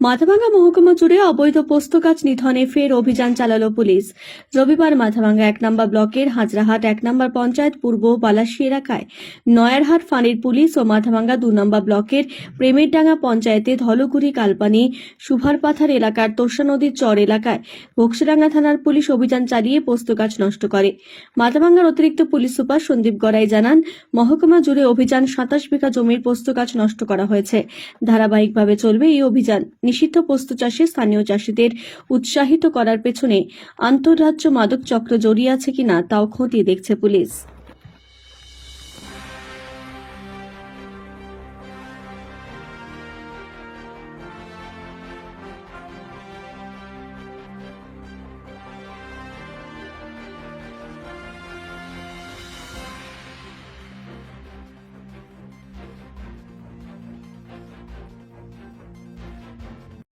মাথাভাঙ্গা মহকুমা জুড়ে অবৈধ পোস্ত গাছ নিধনে ফের অভিযান চালালো পুলিশ। রবিবার মাথাভাঙ্গা এক নম্বর ব্লকের হাজরাহাট এক নম্বর পঞ্চায়েত পূর্ব বালাসী এলাকায় নয়ারহাট ফাঁড়ির পুলিশ ও মাথাভাঙ্গা দু নম্বর ব্লকের প্রেমেরডাঙ্গা পঞ্চায়েতে ধলগুড়ি কালপানি সুভারপাথার এলাকার তোষা নদীর চর এলাকায় বক্সিরাঙ্গা থানার পুলিশ অভিযান চালিয়ে পোস্ত গাছ নষ্ট করে। মাথাভাঙ্গার অতিরিক্ত পুলিশ সুপার সন্দীপ গড়াই জানান, মহকুমা জুড়ে অভিযান সাতাশ বিঘা জমির পোস্ত গাছ নষ্ট করা হয়েছে। ধারাবাহিকভাবে চলবে এই অভিযান। নিষিদ্ধ পোস্ত চাষে স্থানীয় চাষিদের উৎসাহিত করার পেছনে আন্তঃরাজ্য মাদক চক্র জড়িয়ে আছে কিনা তাও খতিয়ে দেখছে পুলিশ।